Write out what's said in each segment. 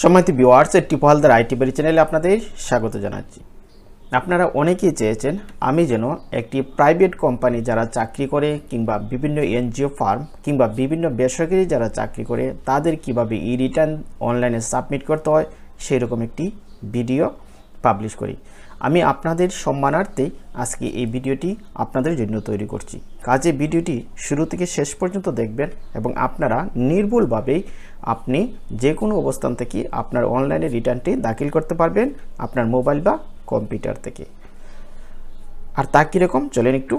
সম্মানিত ভিওয়ার্সের টিপহালদার আইটি বাড়ি চ্যানেলে আপনাদের স্বাগত জানাচ্ছি। আপনারা অনেকেই চেয়েছেন আমি যেন একটি প্রাইভেট কোম্পানি যারা চাকরি করে কিংবা বিভিন্ন এনজিও ফার্ম কিংবা বিভিন্ন বেসরকারি যারা চাকরি করে, তাদের কীভাবে ই রিটার্ন অনলাইনে সাবমিট করতে হয় সেই রকম একটি ভিডিও পাবলিশ করি। আমি আপনাদের সম্মানার্থে আজকে এই ভিডিওটি আপনাদের জন্য তৈরি করছি। কাজে ভিডিওটি শুরু থেকে শেষ পর্যন্ত দেখবেন এবং আপনারা নির্ভুলভাবেই আপনি যে কোনো অবস্থান থেকে আপনার অনলাইনে রিটার্নটি দাখিল করতে পারবেন আপনার মোবাইল বা কম্পিউটার থেকে। আর তা কীরকম চলেন একটু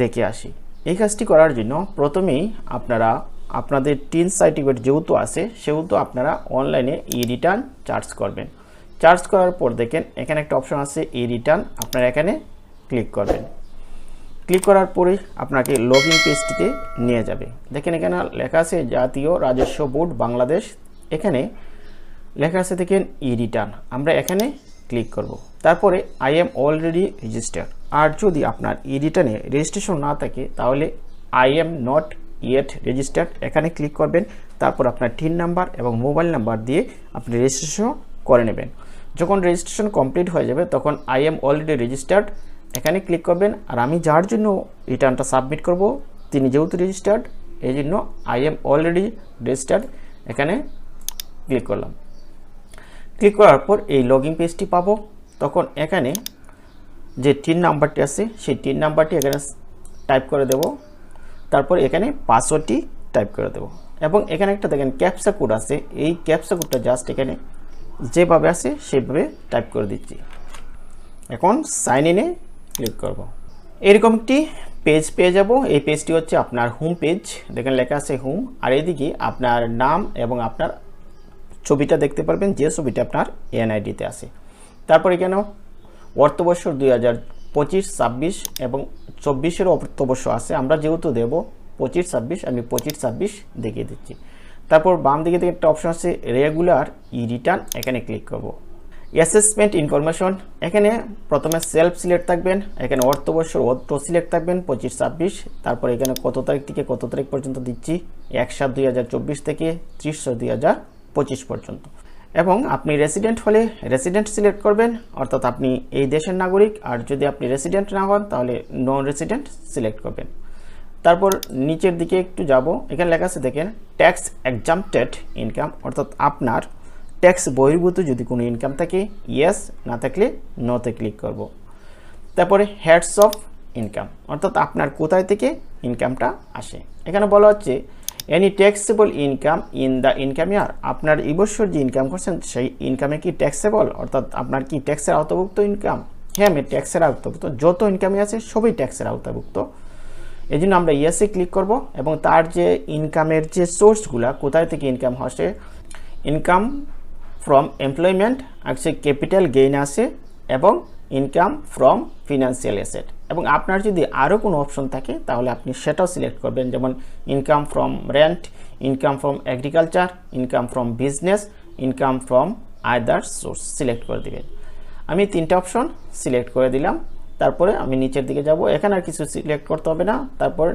দেখে আসি। এই কাজটি করার জন্য প্রথমেই আপনারা, আপনাদের টিন সার্টিফিকেট যেহেতু আছে, সেহেতু আপনারা অনলাইনে ই রিটার্ন চার্জ করবেন। চার্জ করার পর দেখেন এখানে একটা অপশন আছে ই রিটার্ন আপনারা এখানে ক্লিক করবেন। ক্লিক করার পরে আপনাকে লগ ইন পেজটিতে নিয়ে যাবে। দেখেন এখানে লেখা আছে জাতীয় রাজস্ব বোর্ড বাংলাদেশ। এখানে লেখা আছে দেখেন ই রিটার্ন আমরা এখানে ক্লিক করব। তারপরে আই এম অলরেডি রেজিস্টার্ড আর যদি আপনার ই রিটার্নে রেজিস্ট্রেশন না থাকে, তাহলে I am not yet registered এখানে ক্লিক করবেন। তারপর আপনার টিন নাম্বার এবং মোবাইল নাম্বার দিয়ে আপনি রেজিস্ট্রেশন করে নেবেন। যখন রেজিস্ট্রেশন কমপ্লিট হয়ে যাবে, তখন আই এম অলরেডি রেজিস্টার্ড এখানে ক্লিক করবেন আর আমি যার জন্য রিটার্নটা সাবমিট করব, তিনি যেহেতু রেজিস্টার্ড এই জন্য আই এম অলরেডি রেজিস্টার্ড এখানে ক্লিক করলাম। ক্লিক করার পর এই লগইন পেজটি পাবো। তখন এখানে যে টিন নাম্বারটি আছে, সেই টিন নাম্বারটি এখানে টাইপ করে দেব। তারপর এখানে পাসওয়ার্ডটি টাইপ করে দেব। এবং এখানে একটা দেখেন ক্যাপসা কোড আছে, এই ক্যাপসা কোডটা জাস্ট এখানে যেভাবে আছে, সেভাবে টাইপ করে দিচ্ছি। এখন সাইন ইনে ক্লিক করব। এরকম একটি পেজ পেয়ে যাব। এই পেজটি হচ্ছে আপনার হোম পেজ দেখেন লেখা আছে হোম আর এদিকে আপনার নাম এবং আপনার ছবিটা দেখতে পারবেন। যে ছবিটা আপনার এনআইডিতে আছে। তারপর এখানে অর্থবর্ষর দুই হাজার পঁচিশ, ছাব্বিশ এবং চব্বিশেরও অর্থবর্ষ আছে। আমরা যেহেতু দেব পঁচিশ, ছাব্বিশ, আমি পঁচিশ, ছাব্বিশ দেখিয়ে দিচ্ছি। তারপর বাম দিকে থেকে একটা অপশন আছে রেগুলার ই রিটার্ন এখানে ক্লিক করব। অ্যাসেসমেন্ট ইনফরমেশন এখানে প্রথমে সেলফ সিলেক্ট থাকবেন, এখানে অর্থবর্ষর অর্থ সিলেক্ট থাকবেন, পঁচিশ, ছাব্বিশ, তারপর এখানে কত তারিখ থেকে কত তারিখ পর্যন্ত দিচ্ছি, এক সাত দুই থেকে ত্রিশ দুই হাজার পঁচিশ পর্যন্ত। এবং আপনি রেসিডেন্ট হলে রেসিডেন্ট সিলেক্ট করবেন, অর্থাৎ আপনি এই দেশের নাগরিক, আর যদি আপনি রেসিডেন্ট না হন, তাহলে নন রেসিডেন্ট সিলেক্ট করবেন। তারপর নিচের দিকে একটু যাব, এখানে লেখা আছে দেখেন ট্যাক্স এক্সামটেড ইনকাম অর্থাৎ আপনার ট্যাক্স বহির্ভূত যদি কোনো ইনকাম থাকে ইয়েস না থাকলে নোতে ক্লিক করব। তারপরে হেডস অফ ইনকাম অর্থাৎ আপনার কোথায় থেকে ইনকামটা আসে। এখানে বলা হচ্ছে any taxable income in the income year আপনার এই বছর যে ইনকাম করছেন, সেই ইনকামে কি ট্যাক্সেবল অর্থাৎ আপনার কি ট্যাক্সের আওতাভুক্ত ইনকাম হ্যাঁ আমি ট্যাক্সের আওতাভুক্ত। যত ইনকামই আছে, সবই ট্যাক্সের আওতাভুক্ত। এই জন্য আমরা ইয়েসে ক্লিক করব এবং তার যে ইনকামের যে সোর্সগুলা কোথায় থেকে ইনকাম আসে ইনকাম ফ্রম এমপ্লয়মেন্ট আছে ক্যাপিটাল গেইন আসে এবং ইনকাম ফ্রম ফিনান্সিয়াল অ্যাসেট এবং আপনার যদি আরও কোনো অপশন থাকে, তাহলে আপনি সেটাও সিলেক্ট করবেন। যেমন income from rent income from agriculture income from business income from other source select করে দিবেন। আমি তিনটা অপশন সিলেক্ট করে দিলাম। তারপরে আমি নিচের দিকে যাব। এখানে আর কিছু সিলেক্ট করতে হবে না। তারপর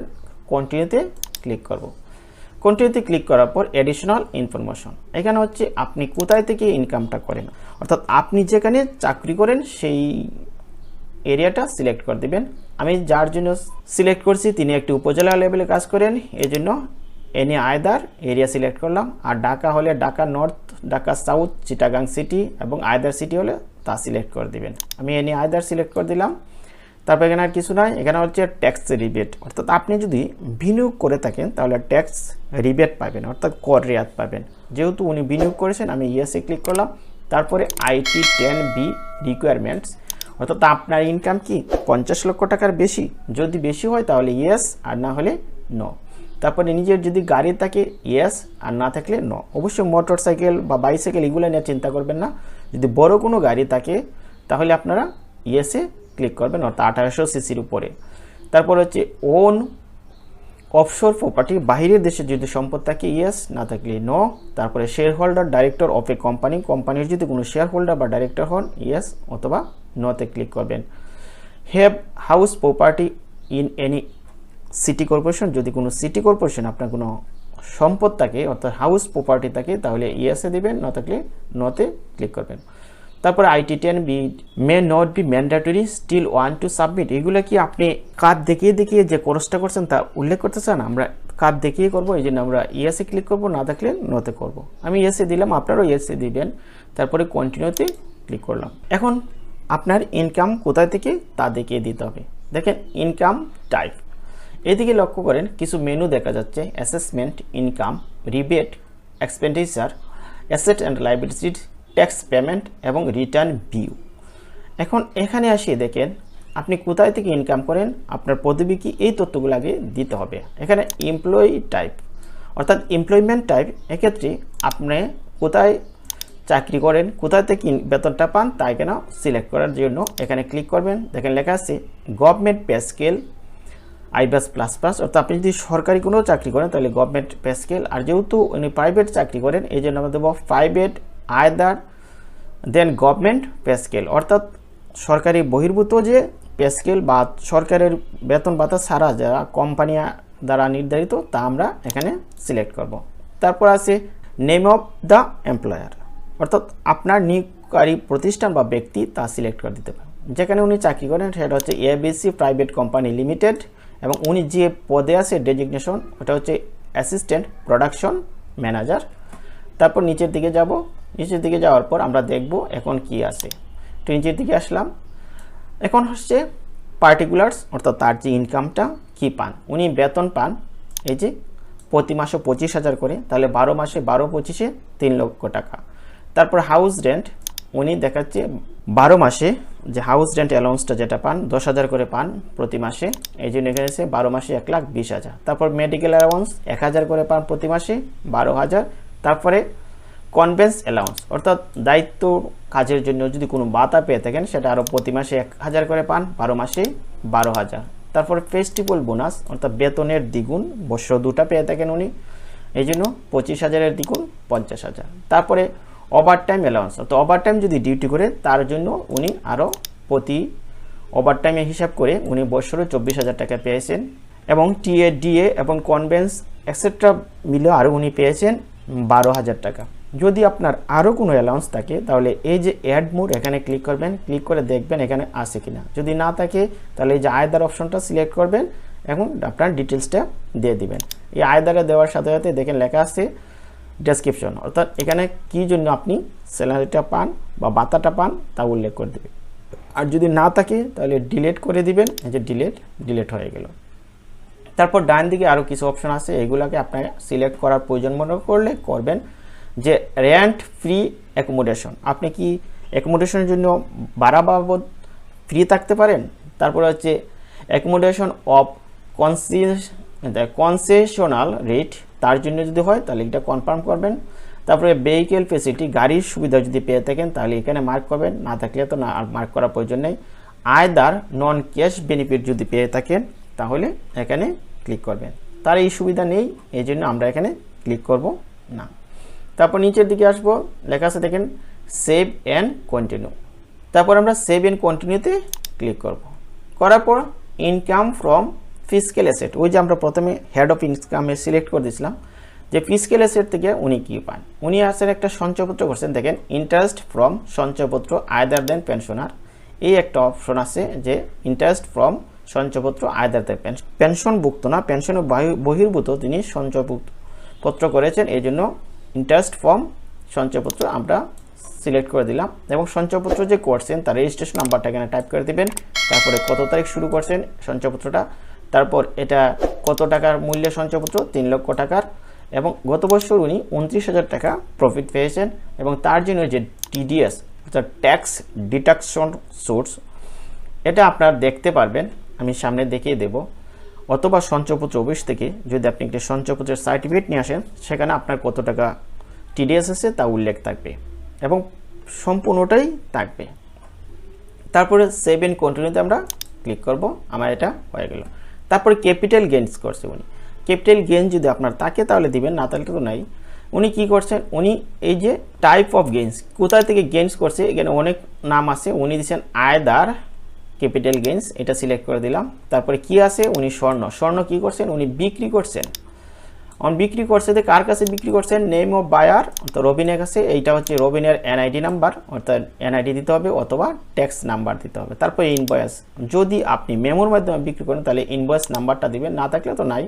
কন্টিনিউতে ক্লিক করব। কন্টিনিউতে ক্লিক করার পর অ্যাডিশনাল ইনফরমেশন এখানে হচ্ছে আপনি কোথায় থেকে ইনকামটা করেন। অর্থাৎ আপনি যেখানে চাকরি করেন, সেই এরিয়াটা সিলেক্ট করে দিবেন। আমি যার জন্য সিলেক্ট করছি, তিনি একটি উপজেলা লেভেলে কাজ করেন। এই জন্য এনে আয়দার এরিয়া সিলেক্ট করলাম। আর ঢাকা হলে Dhaka north Dhaka south Chittagong city এবং আয়দার সিটি হলে তা সিলেক্ট করে দিবেন। আমি এনে আয়দার সিলেক্ট করে দিলাম। তারপর এখানে আর কিছু নয়, এখানে হচ্ছে ট্যাক্স রিবেট অর্থাৎ আপনি যদি বিনিয়োগ করে থাকেন, তাহলে ট্যাক্স রিবেট পাবেন, অর্থাৎ কর রেয়াত পাবেন। যেহেতু উনি বিনিয়োগ করেছেন, আমি ইয়েসে ক্লিক করলাম। তারপরে আইটি টেন বি রিকোয়ারমেন্টস অর্থাৎ আপনার ইনকাম কি পঞ্চাশ লক্ষ টাকার বেশি? যদি বেশি হয়, তাহলে ইয়েস আর না হলে নো তারপরে নিজের যদি গাড়ি থাকে ইয়েস আর না থাকলে নো অবশ্যই মোটর সাইকেল বা বাইসাইকেল এগুলো নিয়ে চিন্তা করবেন না। যদি বড় কোনো গাড়ি থাকে, তাহলে আপনারা ইয়েসে ক্লিক করবেন, অর্থাৎ আঠারোশো সিসির উপরে। তারপর হচ্ছে ওন অফশোর প্রপার্টি বাহিরের দেশে যদি সম্পদ থাকে ইয়েস না থাকলে নো তারপরে share holder director of a company কোম্পানির যদি কোনো শেয়ার হোল্ডার বা ডাইরেক্টর হন ইয়েস অথবা নোতে ক্লিক করবেন। Have house property in any city corporation যদি কোনো সিটি কর্পোরেশন আপনার কোনো সম্পদ থাকে, অর্থাৎ হাউস প্রপার্টি থাকে, তাহলে ইয়েসে দেবেন, না থাকলে নতে ক্লিক করবেন। তারপরে IT ten B may not be mandatory still want to submit এগুলো কি আপনি কার্ড দেখিয়ে দেখিয়ে যে কোর্সটা করছেন তা উল্লেখ করতে চান? আমরা কার্ড দেখিয়ে করব, এই জন্য আমরা ইয়েসে ক্লিক করব, না দেখলে নতে করব। আমি ইয়েসে দিলাম, আপনারাও ইয়েসে দিবেন। তারপরে কন্টিনিউতে ক্লিক করলাম। এখন আপনার ইনকাম কোথায় থেকে তা দেখিয়ে দিতে হবে। দেখেন ইনকাম টাইপ এদিকে লক্ষ্য করেন, কিছু মেনু দেখা যাচ্ছে। Assessment income rebate expenditure asset and liability tax payment এবং রিটার্ন ভিউ এখন এখানে আসিয়ে দেখেন, আপনি কোথায় থেকে ইনকাম করেন, আপনার পদবী কি, এই তথ্যগুলো আগে দিতে হবে। এখানে এমপ্লয়ি টাইপ অর্থাৎ এমপ্লয়মেন্ট টাইপ এক্ষেত্রে আপনি কোথায় চাকরি করেন, কোথায় থেকে বেতনটা পান, তা এখানে সিলেক্ট করার জন্য এখানে ক্লিক করবেন। দেখেন লেখা আছে government pay scale iBAS plus plus অর্থাৎ আপনি যদি সরকারি কোনো চাকরি করেন, তাহলে গভর্নমেন্ট পে স্কেল আর যেহেতু উনি প্রাইভেট চাকরি করেন, এই জন্য আমরা দেবো private other than government pay scale অর্থাৎ সরকারি বহির্ভূত যে পে স্কেল বা সরকারের বেতন ভাতা ছাড়া যারা কোম্পানি দ্বারা নির্ধারিত, তা আমরা এখানে সিলেক্ট করব। তারপর আছে নেম অফ দ্য এমপ্লয়ার অর্থাৎ আপনার নিয়োগকারী প্রতিষ্ঠান বা ব্যক্তি তা সিলেক্ট করে দিতে পারেন। যেখানে উনি চাকরি করেন, সেটা হচ্ছে এবিসি প্রাইভেট কোম্পানি লিমিটেড এবং উনি যে পদে আছে ডেজিগনেশন ওটা হচ্ছে অ্যাসিস্ট্যান্ট প্রোডাকশন ম্যানেজার তারপর নিচের দিকে যাব নিচের দিকে যাওয়ার পর আমরা দেখব এখন কি আছে। তো নিচের দিকে আসলাম। এখন হচ্ছে পার্টিকুলার্স অর্থাৎ তার যে ইনকামটা কি পান? উনি বেতন পান, এই যে প্রতি মাসে পঁচিশ হাজার করে, তাহলে বারো মাসে বারো পঁচিশে তিন লক্ষ টাকা। তারপর হাউস রেন্ট উনি দেখাচ্ছে বারো মাসে যে হাউস রেন্ট অ্যালাউন্সটা যেটা পান, দশ হাজার করে পান প্রতি মাসে, এই জন্য এখানে এসে বারো মাসে এক লাখ বিশ হাজার। তারপর মেডিকেল অ্যালাউন্স এক হাজার করে পান প্রতি মাসে, বারো হাজার। তারপরে কনভেন্স অ্যালাউন্স অর্থাৎ দায়িত্ব কাজের জন্য যদি কোনো বাতা পেয়ে থাকেন, সেটা আরও প্রতি মাসে এক হাজার করে পান, বারো মাসে বারো হাজার। তারপর ফেস্টিভ্যাল বোনাস অর্থাৎ বেতনের দ্বিগুণ বর্ষ দুটা পেয়ে থাকেন উনি। এই জন্য পঁচিশ হাজারের দ্বিগুণ, পঞ্চাশ হাজার। তারপরে ওভার টাইম অ্যালাউন্স অর্থাৎ ওভার টাইম যদি ডিউটি করে, তার জন্য উনি আরও প্রতি ওভার টাইমে হিসাব করে উনি বছরে চব্বিশ হাজার টাকা পেয়েছেন। এবং টিএ ডিএ এবং কনভেন্স এক্সেট্রা মিলে আরও উনি পেয়েছেন বারো হাজার টাকা। যদি আপনার আরও কোনো অ্যালাউন্স থাকে, তাহলে এই যে অ্যাড মোড এখানে ক্লিক করবেন। ক্লিক করে দেখবেন এখানে আছে কিনা। যদি না থাকে, তাহলে এই যে আয়দার অপশনটা সিলেক্ট করবেন এখন আপনার ডিটেলসটা দিয়ে দিবেন। এই আয়দারে দেওয়ার সাথে সাথে দেখেন লেখা আছে ডেসক্রিপশন অর্থাৎ এখানে কী জন্য আপনি স্যালারিটা পান বা বাতাটা পান তা উল্লেখ করে দেবেন। আর যদি না থাকে, তাহলে ডিলেট করে দিবেন। এই যে ডিলেট ডিলেট হয়ে গেল। তারপর ডান দিকে আরও কিছু অপশন আছে। এগুলোকে আপনাকে সিলেক্ট করার প্রয়োজন মনে করলে করবেন। যে রেন্ট ফ্রি অ্যাকোমোডেশন আপনি কি অ্যাকোমোডেশনের জন্য ভাড়া বাবদ ফ্রি থাকতে পারেন? তারপরে হচ্ছে অ্যাকোমোডেশন অফ কনসেশনাল রেট তার জন্য যদি হয়, তাহলে এটা কনফার্ম করবেন। তারপরে ভেহিকেল ফেসিলিটি গাড়ির সুবিধা যদি পেয়ে থাকেন, তাহলে এখানে মার্ক করবেন। না থাকলে তো না, আর মার্ক করার প্রয়োজন নেই। আয়দার নন ক্যাশ বেনিফিট যদি পেয়ে থাকেন, তাহলে এখানে ক্লিক করবেন। তার এই সুবিধা নেই, এই জন্য আমরা এখানে ক্লিক করব না। তারপর নিচের দিকে আসব, লেখা আছে দেখেন সেভ অ্যান্ড কন্টিনিউ তারপর আমরা সেভ অ্যান্ড কন্টিনিউতে ক্লিক করব। করার পর ইনকাম ফ্রম ফিজিক্যাল অ্যাসেট ওই যে আমরা প্রথমে হেড অফ ইনকামে সিলেক্ট করে দিয়েছিলাম, যে ফিজিক্যাল অ্যাসেট থেকে উনি কী পান? উনি আসেন একটা সঞ্চয়পত্র করছেন, দেখেন ইন্টারেস্ট ফ্রম সঞ্চয়পত্র আয়দার দেন পেনশনার এই একটা অপশন আছে যে ইন্টারেস্ট ফ্রম সঞ্চয়পত্র আয়দার দেন পেনশন পেনশনভুক্ত না পেনশন বহির্ভূত তিনি সঞ্চয়ভুক্ত পত্র করেছেন, এই জন্য ইন্টারেস্ট ফর্ম সঞ্চয়পত্র আমরা সিলেক্ট করে দিলাম এবং সঞ্চয়পত্র যে করছেন, তার রেজিস্ট্রেশন নাম্বারটা এখানে টাইপ করে দিবেন। তারপরে কত তারিখ শুরু করছেন সঞ্চয়পত্রটা, তারপর এটা কত টাকার মূল্যে সঞ্চয়পত্র? তিন লক্ষ টাকার এবং গত বছর উনি উনত্রিশ হাজার টাকা প্রফিট পেয়েছেন এবং তার জন্য যে টিডিএস অর্থাৎ ট্যাক্স ডিডাকশন সোর্স এটা আপনারা দেখতে পারবেন। আমি সামনে দেখিয়ে দেব। অথবা সঞ্চয়পত্র অফিস থেকে যদি আপনি একটি সঞ্চয়পত্রের সার্টিফিকেট নিয়ে আসেন, সেখানে আপনার কত টাকা টিডিএস আছে তা উল্লেখ থাকবে এবং সম্পূর্ণটাই থাকবে। তারপরে সেভ এন্ড কন্টিনিউতে আমরা ক্লিক করব, আমার এটা হয়ে গেল। তারপরে ক্যাপিটাল গেইনস করছে উনি। ক্যাপিটাল গেইন যদি আপনার থাকে তাহলে দিবেন, না তাহলে তো নাই। উনি কি করছেন, উনি এই যে টাইপ অফ গেইনস কোথায় থেকে গেইনস করছে, এখানে অনেক নাম আছে, উনি দিচ্ছেন আয়দার ক্যাপিটাল গেইনস এটা সিলেক্ট করে দিলাম। তারপরে কি আছে? উনি স্বর্ণ। স্বর্ণ কি করছেন? উনি বিক্রি করছেন। অন বিক্রি করছে যে কার কাছে বিক্রি করছেন? নেম অফ বায়ার তো রবিনের কাছে। এইটা হচ্ছে রবিনের এনআইডি নাম্বার অর্থাৎ এনআইডি দিতে হবে অথবা ট্যাক্স নাম্বার দিতে হবে। তারপরে ইনভয়েস যদি আপনি মেমোর মাধ্যমে বিক্রি করেন, তাহলে ইনভয়েস নাম্বারটা দিবেন। না থাকলে তো নাই।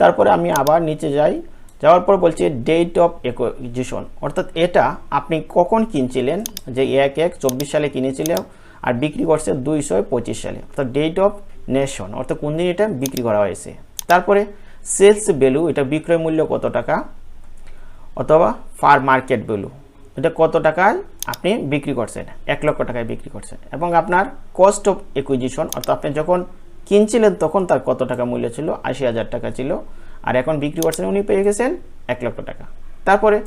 তারপরে আমি আবার নিচে যাই। যাওয়ার পর বলছি ডেট অফ একুইজিশন অর্থাৎ এটা আপনি কখন কিনছিলেন? যে এক এক চব্বিশ সালে কিনেছিলেন। আর বিক্রি করছে দুইশো পঁচিশ সালে। অর্থাৎ ডেট অফ নেশন অর্থাৎ কোন দিন এটা বিক্রি করা হয়েছে। তারপরে সেলস ভ্যালু এটা বিক্রয় মূল্য কত টাকা? অথবা ফার মার্কেট ভ্যালু এটা কত টাকায় আপনি বিক্রি করছেন? এক লক্ষ টাকায় বিক্রি করছেন। এবং আপনার কস্ট অফ একুইজিশন অর্থাৎ আপনি যখন কিনছিলেন, তখন তার কত টাকা মূল্য ছিল? আশি হাজার টাকা ছিল। আর এখন বিক্রি করছেন, উনি পেয়ে গেছেন এক লক্ষ টাকা। তারপরে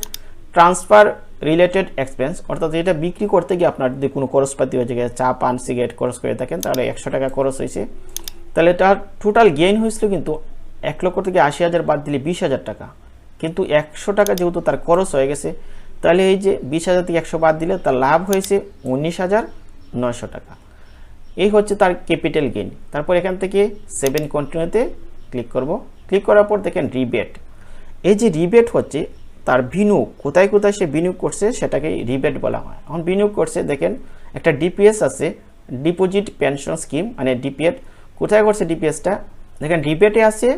ট্রান্সফার রিলেটেড এক্সপেন্স অর্থাৎ এটা বিক্রি করতে গিয়ে আপনার যদি কোনো খরচপাতি হয়েছে গিয়ে চা, পান সিগারেট খরচ করে থাকেন, তাহলে একশো টাকা খরচ হয়েছে। তাহলে তার টোটাল গেইন হয়েছিল কিন্তু এক লক্ষ থেকে আশি হাজার বাদ দিলে বিশ হাজার টাকা। কিন্তু একশো টাকা যেহেতু তার খরচ হয়ে গেছে, তাহলে এই যে বিশ হাজার থেকে একশো বাদ দিলে তার লাভ হয়েছে উনিশ হাজার নয়শো টাকা। এই হচ্ছে তার ক্যাপিটাল গেইন তারপর এখান থেকে সেভেন কন্টিনিউতে ক্লিক করব। ক্লিক করার পর দেখেন রিবেট এই যে রিবেট হচ্ছে তার বিনিয়োগ, কোথায় কোথায় সে বিনিয়োগ করছে সেটাকে রিবেট বলা হয়। এখন বিনিয়োগ করছে, দেখেন, একটা ডিপিএস আছে ডিপোজিট পেনশন স্কিম মানে ডিপিএড কোথায় করছে ডিপিএসটা? দেখেন, রিবেটে আছে,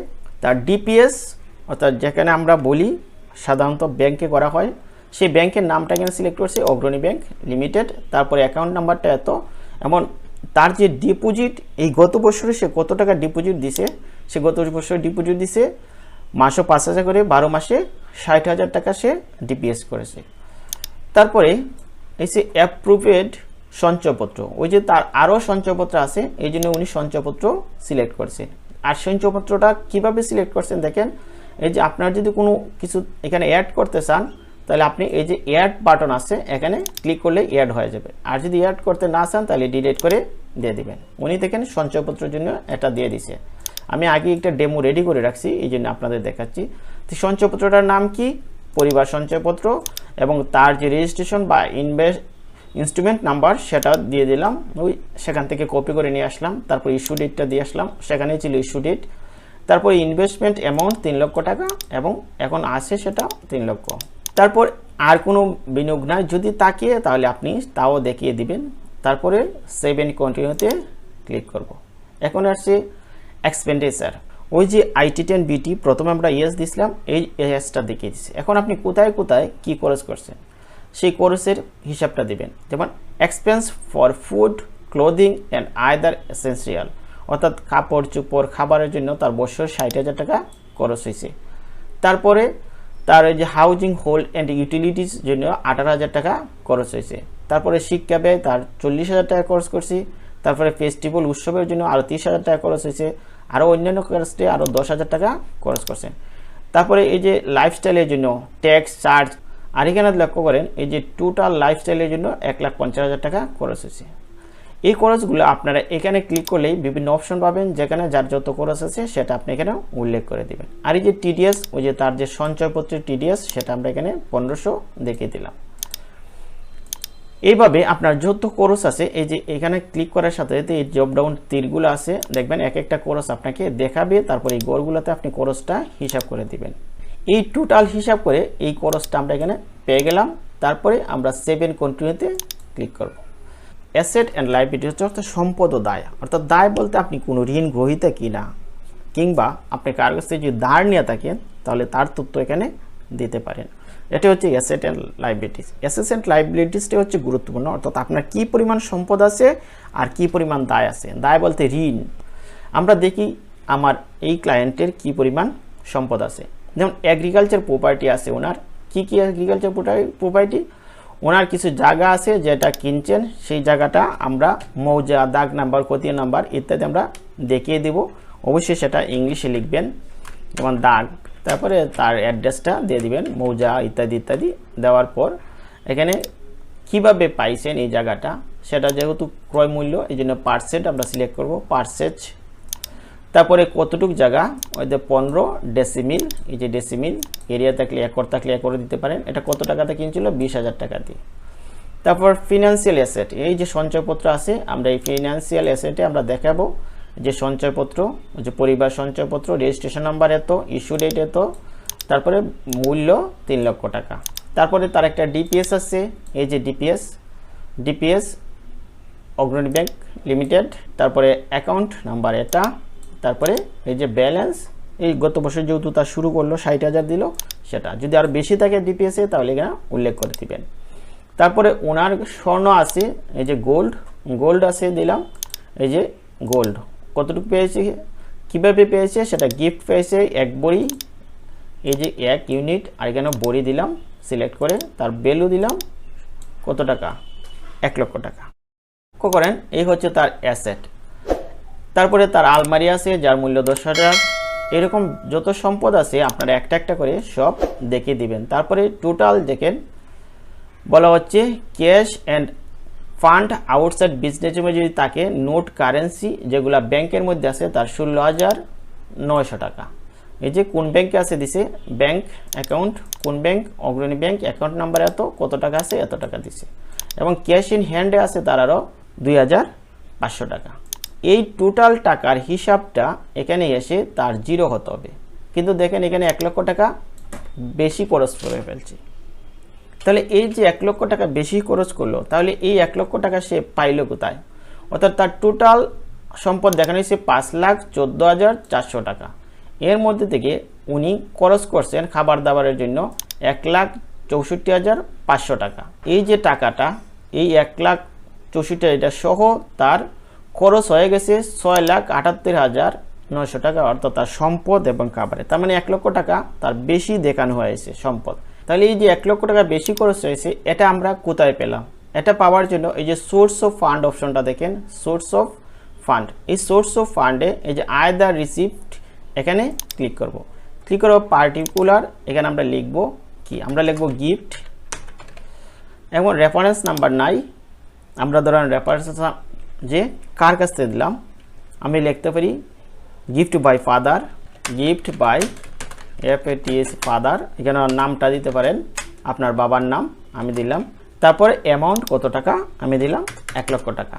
তার ডিপিএস, অর্থাৎ যেখানে আমরা বলি, সাধারণত ব্যাংকে করা হয়, সেই ব্যাংকের নামটা এখানে সিলেক্ট করছে, অগ্রণী ব্যাংক লিমিটেড। তারপরে অ্যাকাউন্ট নাম্বারটা এত। এমন, তার যে ডিপোজিট এই গত বছরে সে কত টাকা ডিপোজিট দিছে? সে গত বছর ডিপোজিট দিছে মাসও পাঁচ হাজার করে বারো মাসে ষাট হাজার টাকা সে ডিপিএস করেছে। তারপরে, এই যে অ্যাপ্রুভেড সঞ্চয়পত্র, ওই যে তার আরও সঞ্চয়পত্র আছে, এই জন্য উনি সঞ্চয়পত্র সিলেক্ট করছে। আর সঞ্চয়পত্রটা কীভাবে সিলেক্ট করছেন দেখেন, এই যে আপনার যদি কোনো কিছু এখানে অ্যাড করতে চান, তাহলে আপনি এই যে অ্যাড বাটন আছে, এখানে ক্লিক করলে অ্যাড হয়ে যাবে। আর যদি অ্যাড করতে না চান, তাহলে ডিলিট করে দিয়ে দেবেন। উনি দেখেন সঞ্চয়পত্রের জন্য এটা দিয়ে দিছে। আমি আগে একটা ডেমো রেডি করে রাখছি, এই জন্য আপনাদের দেখাচ্ছি। সঞ্চয়পত্রটার নাম কি? পরিবার সঞ্চয়পত্র এবং তার যে রেজিস্ট্রেশন বা ইনভেস্ট ইনস্ট্রুমেন্ট নাম্বার সেটা দিয়ে দিলাম। ওই সেখান থেকে কপি করে নিয়ে আসলাম। তারপর ইস্যু ডেটটা দিয়ে আসলাম। সেখানেই ছিল ইস্যু ডেট তারপর ইনভেস্টমেন্ট অ্যামাউন্ট তিন লক্ষ টাকা এবং এখন আছে সেটা তিন লক্ষ। তারপর আর কোনো বিনিয়োগ নাই। যদি তাকিয়ে তাহলে আপনি তাও দেখিয়ে দিবেন। তারপরে সেভেন কন্টিনিউতে ক্লিক করব। এখন আসছে এক্সপেন্ডিচার ওই যে আইটি টেন বিটি প্রথমে আমরা ইয়েস দিছিলাম, এই ইয়েসটা দেখিয়ে দিচ্ছি এখন আপনি কোথায় কোথায় কি খরচ করছেন, সেই খরচের হিসাবটা দিবেন। যেমন expense for food clothing and other essential অর্থাৎ কাপড় চুপড় খাবারের জন্য তার বছর ষাট হাজার টাকা খরচ হয়েছে। তারপরে তার যে হাউজিং হোল্ড অ্যান্ড ইউটিলিটিস জন্য আঠারো হাজার টাকা খরচ হয়েছে। তারপরে শিক্ষা ব্যয় তার চল্লিশ হাজার টাকা খরচ করছি। তারপরে ফেস্টিভ্যাল উৎসবের জন্য আরও তিরিশ হাজার টাকা খরচ হয়েছে। আরও অন্যান্য খরচে আরও দশ হাজার টাকা খরচ করছেন। তারপরে এই যে লাইফস্টাইলের জন্য ট্যাক্স চার্জ আর এখানে লক্ষ্য করেন, এই যে টোটাল লাইফস্টাইলের জন্য এক লাখ পঞ্চাশ হাজার টাকা খরচ হয়েছে। এই খরচগুলো আপনারা এখানে ক্লিক করলেই বিভিন্ন অপশন পাবেন, যেখানে যার যত খরচ আছে সেটা আপনি এখানে উল্লেখ করে দেবেন। আর এই যে টিডিএস ওই যে তার যে সঞ্চয়পত্রের টিডিএস সেটা আমরা এখানে পনেরোশো দেখিয়ে দিলাম। এইভাবে আপনার যত কোর্স আছে, এই যে এখানে ক্লিক করার সাথে সাথে এই জব ডাউন তীরগুলো আছে, দেখবেন এক একটা কোর্স আপনাকে দেখাবে, তারপর এই গোরগুলোতে আপনি কোর্সটা হিসাব করে দিবেন। এই টোটাল হিসাব করে এই কোর্সটা আমরা এখানে পেয়ে গেলাম, তারপরে আমরা সেভেন কন্টিনিউতে ক্লিক করব। অ্যাসেট অ্যান্ড লাইবিলিটি হচ্ছে অর্থাৎ সম্পদ ও দায়, অর্থাৎ দায় বলতে আপনি কোনো ঋণ গ্রহিতা কিনা, কিংবা আপনি কার কাছ যদি ধার নিয়ে থাকেন, তাহলে তার তথ্য এখানে দিতে পারেন। এটা হচ্ছে asset and liabilities asset and লাইবিলিটিসটা হচ্ছে গুরুত্বপূর্ণ, অর্থাৎ আপনার কী পরিমাণ সম্পদ আছে আর কি পরিমাণ দায় আছে। দায় বলতে ঋণ। আমরা দেখি আমার এই ক্লায়েন্টের কি পরিমাণ সম্পদ আছে। যেমন অ্যাগ্রিকালচার প্রপার্টি আছে ওনার। কি কি এগ্রিকালচার প্রপার্টি ওনার কিছু জায়গা আছে যেটা কিনছেন, সেই জায়গাটা আমরা মৌজা, দাগ নাম্বার কতীয় নাম্বার ইত্যাদি আমরা দেখিয়ে দেব। অবশ্যই সেটা ইংলিশে লিখবেন। যেমন দাগ তারপরে তার অ্যাড্রেসটা দিয়ে দিবেন, মৌজা ইত্যাদি ইত্যাদি দেওয়ার পর এখানে কীভাবে পাইছেন এই জায়গাটা, সেটা যেহেতু ক্রয় মূল্য, এই জন্য পার্সেন্ট আমরা সিলেক্ট করব পার্সেজ তারপরে কতটুক জায়গা, ওই যে পনেরো ডেসিমিল, এই যে ডেসিমিল, এরিয়া থাকলে, একর থাকলে একরে দিতে পারেন। এটা কত টাকাতে কিনছিল? বিশ হাজার টাকা দিয়ে তারপর ফিনান্সিয়াল অ্যাসেট এই যে সঞ্চয়পত্র আছে, আমরা এই ফিনান্সিয়াল অ্যাসেটে আমরা দেখাবো। যে সঞ্চয়পত্র যে পরিবার সঞ্চয়পত্র রেজিস্ট্রেশন নাম্বার এত ইস্যু ডেট এত, তারপরে মূল্য তিন লক্ষ টাকা। তারপরে তার একটা ডিপিএস আছে, এই যে DPS DPS Agrani bank limited, তারপরে অ্যাকাউন্ট নাম্বার এটা, তারপরে এই যে ব্যালেন্স এই গত বছর যেহেতু তার শুরু করল, ষাট হাজার দিল, সেটা। যদি আর বেশি থাকে ডিপিএসে তাহলে এখানে উল্লেখ করে দিবেন। তারপরে ওনার স্বর্ণ আছে, এই যে গোল্ড গোল্ড আছে দিলাম, এই যে গোল্ড কতটুকু পেয়েছে, কীভাবে পেয়েছে, সেটা গিফট পেয়েছে, এক বড়ি। এই যে এক ইউনিট আর এখানে বড়ি দিলাম সিলেক্ট করে, তার ভ্যালু দিলাম, কত টাকা? এক লক্ষ টাকা। লক্ষ্য করেন, এই হচ্ছে তার অ্যাসেট তারপরে তার আলমারি আছে, যার মূল্য দশ হাজার। এরকম যত সম্পদ আছে, আপনারা একটা একটা করে সব দেখিয়ে দিবেন। তারপরে টোটাল দেখেন, বলা হচ্ছে ক্যাশ অ্যান্ড ফান্ড আউটসাইড বিজনেসের মধ্যে যদি তাকে নোট কারেন্সি যেগুলা ব্যাংকের মধ্যে আছে, তার ষোলো হাজার নয়শো টাকা। এই যে কোন ব্যাংকে আছে দিছে? ব্যাংক অ্যাকাউন্ট, কোন bank? Agrani bank, account number এত, কত টাকা আছে? এত টাকা দিছে। এবং ক্যাশ ইন হ্যান্ডে আছে তার আরও দুই হাজার পাঁচশো টাকা। এই টোটাল টাকার হিসাবটা এখানে এসে তার জিরো হতে হবে। কিন্তু দেখেন এখানে এক লক্ষ টাকা বেশি খরচ করে ফেলছে। তাহলে এই যে এক লক্ষ টাকা বেশি খরচ করল, তাহলে এই এক লক্ষ টাকা সে পাইলো কোথায়? অর্থাৎ তার টোটাল সম্পদ দেখানো হয়েছে পাঁচ লাখ চোদ্দ হাজার চারশো টাকা। এর মধ্যে থেকে উনি খরচ করছেন খাবার দাবারের জন্য এক লাখ চৌষট্টি হাজার পাঁচশো টাকা। এই যে টাকাটা, এই এক লাখ চৌষট্টি এটা সহ তার খরচ হয়ে গেছে ছয় লাখ আটাত্তর হাজার নয়শো টাকা, অর্থাৎ তার সম্পদ এবং খাবারে তার মানে এক লক্ষ টাকা তার বেশি দেখানো হয়েছে সম্পদ। তাহলে এই যে এক লক্ষ টাকা বেশি খরচ হয়েছে এটা আমরা কোথায় পেলাম? এটা পাওয়ার জন্য এই যে সোর্স অফ ফান্ড অপশনটা দেখেন সোর্স অফ ফান্ড এই সোর্স অফ ফান্ডে এই যে আয় দ্য রিসিপ্ট এখানে ক্লিক করব। ক্লিক করব পার্টিকুলার এখানে আমরা লিখব কি? আমরা লিখব গিফট এবং রেফারেন্স নাম্বার নাই। আমরা ধরেন রেফারেন্স যে কার কাছ থেকে দিলাম? আমি লিখতে পারি gift by father gift by F A T S father এখানে নামটা দিতে পারেন। আপনার বাবার নাম আমি দিলাম। তারপরে অ্যামাউন্ট কত টাকা? আমি দিলাম এক লক্ষ টাকা।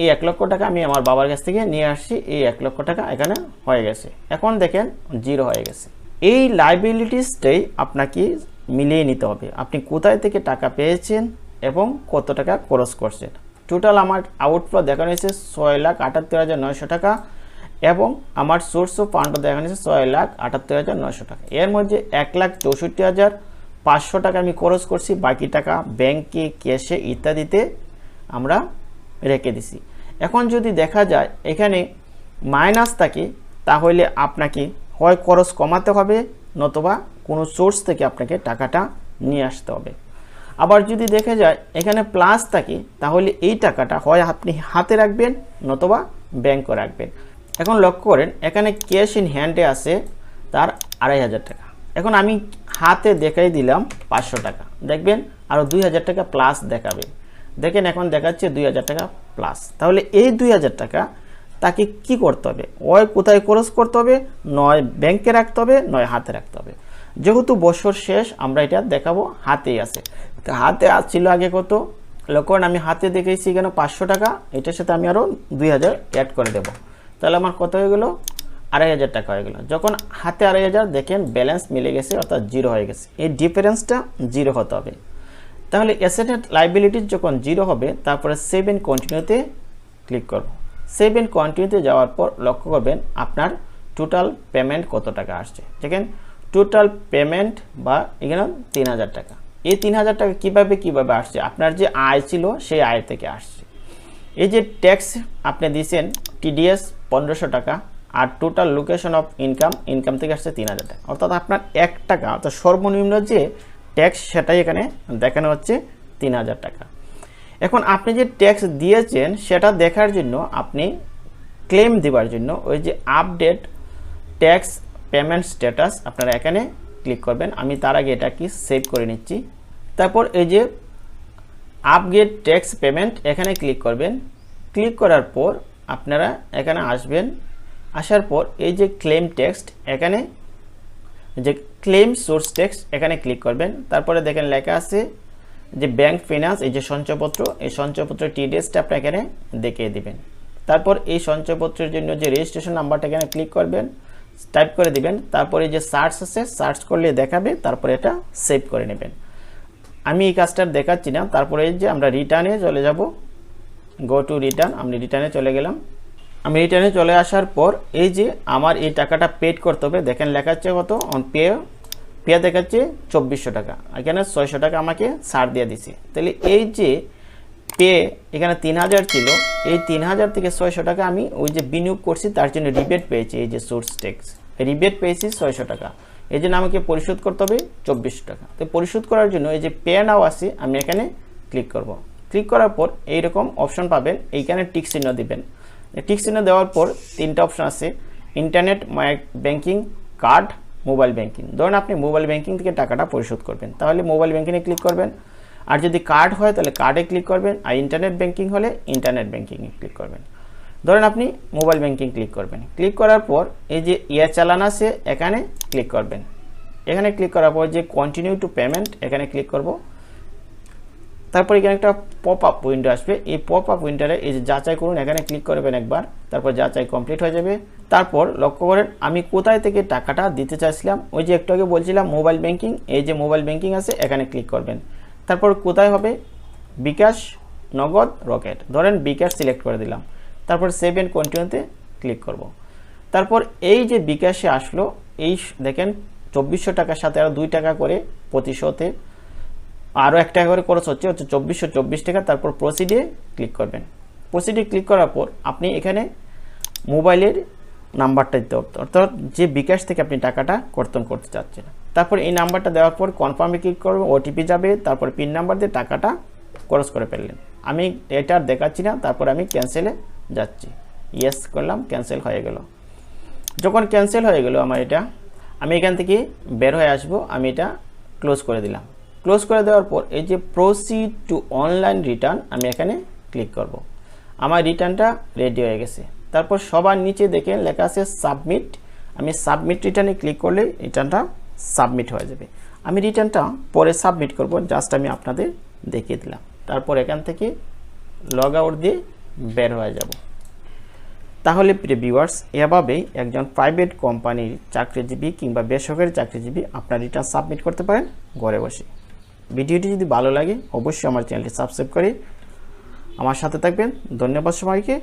এই এক লক্ষ টাকা আমি আমার বাবার কাছ থেকে নিয়ে আসছি। এই এক লক্ষ টাকা এখানে হয়ে গেছে। এখন দেখেন জিরো হয়ে গেছে। এই লাইবিলিটিসটাই আপনাকে মিলিয়ে নিতে হবে। আপনি কোথায় থেকে টাকা পেয়েছেন এবং কত টাকা খরচ করছেন? টোটাল আমার আউটফ্লো দেখানো হয়েছে ছয় লাখ আটাত্তর হাজার নয়শো টাকা। এবং আমার সোর্স অফ ফান্ড দেখানো হয়েছে ছয় লাখ আটাত্তর হাজার নয়শো টাকা। এর মধ্যে এক লাখ চৌষট্টি হাজার পাঁচশো টাকা আমি খরচ করছি, বাকি টাকা ব্যাংকে ক্যাশে ইত্যাদিতে আমরা রেখে দিছি। এখন যদি দেখা যায় এখানে মাইনাস থাকে, তাহলে আপনাকে হয় খরচ কমাতে হবে, নতুবা কোনো সোর্স থেকে আপনাকে টাকাটা নিয়ে আসতে হবে। আবার যদি দেখা যায় এখানে প্লাস থাকে, তাহলে এই টাকাটা হয় আপনি হাতে রাখবেন, নতুবা ব্যাংকে রাখবেন। এখন লক্ষ্য করেন, এখানে ক্যাশ ইন হ্যান্ডে আছে তার আড়াই হাজার টাকা। এখন আমি হাতে দেখাই দিলাম পাঁচশো টাকা। দেখবেন আরও দুই হাজার টাকা প্লাস দেখাবে। দেখেন এখন দেখাচ্ছে দুই হাজার টাকা প্লাস তাহলে এই দুই হাজার টাকা তাকে কি করতে হবে? ওয় কোথায় খরচ করতে হবে? নয় ব্যাংকে রাখতে হবে, নয় হাতে রাখতে হবে। যেহেতু বছর শেষ, আমরা এটা দেখাবো, হাতেই আছে। হাতে ছিল আগে কত? করেন, আমি হাতে দেখেছি কেন পাঁচশো টাকা, এটার সাথে আমি আরও দুই হাজার অ্যাড করে দেবো। তাহলে আমার কত হয়ে গেলো? আড়াই হাজার টাকা হয়ে গেলো। যখন হাতে আড়াই হাজার দেখেন ব্যালেন্স মিলে গেছে, অর্থাৎ জিরো হয়ে গেছে। এই ডিফারেন্সটা জিরো হতে হবে। তাহলে অ্যাসেটেড লাইবিলিটিস যখন জিরো হবে, তারপরে সেভ সেভেন কন্টিনিউতে ক্লিক করব। সেভ সেভেন কন্টিনিউতে যাওয়ার পর লক্ষ্য করবেন আপনার টোটাল পেমেন্ট কত টাকা আসছে। দেখেন টোটাল পেমেন্ট বা এখানে তিন হাজার টাকা। এই তিন হাজার টাকা কীভাবে কীভাবে আসছে? আপনার যে আয় ছিল, সেই আয় থেকে আসছে। এই যে ট্যাক্স আপনি দিয়েছেন টিডিএস পনেরোশো টাকা, আর total location of income income থেকে আসছে তিন হাজার টাকা। অর্থাৎ আপনার এক টাকা, অর্থাৎ সর্বনিম্ন যে ট্যাক্স সেটাই এখানে দেখানো হচ্ছে তিন হাজার টাকা। এখন আপনি যে ট্যাক্স দিয়েছেন, সেটা দেখার জন্য আপনি ক্লেম দেওয়ার জন্য ওই যে আপডেট ট্যাক্স পেমেন্ট স্ট্যাটাস আপনারা এখানে ক্লিক করবেন। আমি তার আগে এটা কি সেভ করে নিচ্ছি। তারপর এই যে আপগ্রেড ট্যাক্স পেমেন্ট এখানে ক্লিক করবেন। ক্লিক করার পর আপনারা এখানে আসবেন। আসার পর এই যে ক্লেম টেক্সট এখানে যে ক্লেম সোর্স টেক্সট এখানে ক্লিক করবেন। তারপরে দেখেন লেখা আছে যে ব্যাংক ফিনান্স এই যে সঞ্চয়পত্র এই সঞ্চয়পত্র টিডিএসটা আপনি এখানে দেখিয়ে দিবেন। তারপর এই সঞ্চয়পত্রের জন্য যে রেজিস্ট্রেশন নাম্বারটা এখানে ক্লিক করবেন টাইপ করে দিবেন। তারপরে যে সার্চ আছে সার্চ করলে দেখাবে, তারপরে এটা সেভ করে নেবেন। আমি এই কাজটা দেখাচ্ছি না। তারপরে যে আমরা রিটার্নে চলে যাব। গো টু রিটার্ন আমি রিটার্নে চলে গেলাম। আমি রিটার্নে চলে আসার পর এই যে আমার এই টাকাটা পেড করতে হবে, দেখেন লেখাচ্ছে কত? অন পে পে দেখাচ্ছে চব্বিশশো টাকা। এখানে ছয়শো টাকা আমাকে ছাড় দিয়ে দিছে। তাহলে এই যে পে এখানে তিন হাজার ছিল, এই তিন হাজার থেকে ছয়শো টাকা আমি ওই যে বিনিয়োগ করছি, তার জন্য রিবেট পেয়েছি এই যে সোর্স ট্যাক্স রিবেট পেয়েছি ছয়শো টাকা। এই জন্য আমাকে পরিশোধ করতে হবে চব্বিশশো টাকা। তো পরিশোধ করার জন্য এই যে পে নাও আছে, আমি এখানে ক্লিক করব। ক্লিক করার পর এইরকম অপশন পাবেন, এইখানে টিক চিহ্ন দিবেন। টিক চিহ্ন দেওয়ার পর তিনটা অপশন আছে internet banking card mobile banking ধরুন আপনি মোবাইল ব্যাংকিং থেকে টাকাটা পরিশোধ করবেন, তাহলে মোবাইল ব্যাংকিংয়ে ক্লিক করবেন। আর যদি কার্ড হয়, তাহলে কার্ডে ক্লিক করবেন, আর ইন্টারনেট ব্যাংকিং হলে ইন্টারনেট ব্যাংকিংয়ে ক্লিক করবেন। ধরেন আপনি মোবাইল ব্যাংকিং ক্লিক করবেন। ক্লিক করার পর এই যে ইয়ার চালান আছে, এখানে ক্লিক করবেন। এখানে ক্লিক করার পর যে কন্টিনিউ টু পেমেন্ট এখানে ক্লিক করব। তারপর এখানে একটা পপ আপ উইন্ডো আসবে। এই পপ আপ উইন্ডোরে এই যে যাচাই করুন, এখানে ক্লিক করবেন একবার। তারপর যাচাই কমপ্লিট হয়ে যাবে। তারপর লক্ষ্য করেন, আমি কোথায় থেকে টাকাটা দিতে চাইছিলাম? ওই যে একটু আগে বলছিলাম, মোবাইল ব্যাংকিং, এই যে মোবাইল ব্যাংকিং আছে, এখানে ক্লিক করবেন। তারপর কোথায় হবে? বিকাশ, নগদ, রকেট। ধরেন বিকাশ সিলেক্ট করে দিলাম। তারপর সেভ এন্ড কন্টিনিউতে ক্লিক করব। তারপর এই যে বিকাশে আসলো, এই দেখেন চব্বিশশো টাকার সাথে আরও দুই টাকা করে প্রতিশোতে আরও এক টাকা করে খরচ হচ্ছে হচ্ছে চব্বিশশো চব্বিশ টাকা। তারপর প্রসিডে ক্লিক করবেন। প্রসিডে ক্লিক করার পর আপনি এখানে মোবাইলের নাম্বারটা দিতে হবে। অর্থাৎ যে বিকাশ থেকে আপনি টাকাটা কর্তন করতে চাচ্ছেন। তারপর এই নাম্বারটা দেওয়ার পর কনফার্মে ক্লিক করবেন ওটিপি যাবে। তারপর পিন নাম্বার দিয়ে টাকাটা খরচ করে ফেললেন। আমি এটা আর দেখাচ্ছি না। তারপর আমি ক্যান্সেলে যাচ্ছি। ইয়েস করলাম ক্যান্সেল হয়ে গেল। যখন ক্যান্সেল হয়ে গেল আমার এটা, আমি এখান থেকে বের হয়ে আসব, আমি এটা ক্লোজ করে দিলাম। ক্লোজ করে দেওয়ার পর এই যে প্রসিড টু অনলাইন রিটার্ন আমি এখানে ক্লিক করব। আমার রিটার্নটা রেডি হয়ে গেছে। তারপর সবার নিচে দেখেন লেখা আছে সাবমিট আমি সাবমিট রিটার্নে ক্লিক করলে রিটার্নটা সাবমিট হয়ে যাবে। আমি রিটার্নটা পরে সাবমিট করব জাস্ট আমি আপনাদের দেখিয়ে দিলাম। তারপর এখান থেকে লগ আউট দিয়ে বের হয়ে যাব। তাহলে প্রিয় ভিউয়ার্স এভাবেই একজন প্রাইভেট কোম্পানির চাকরিজীবী কিংবা বেসরকারি চাকরিজীবী আপনার রিটার্ন সাবমিট করতে পারেন ঘরে বসে। ভিডিওটি যদি ভালো লাগে, অবশ্যই আমার চ্যানেলটি সাবস্ক্রাইব করে আমার সাথে থাকবেন। ধন্যবাদ সবাইকে।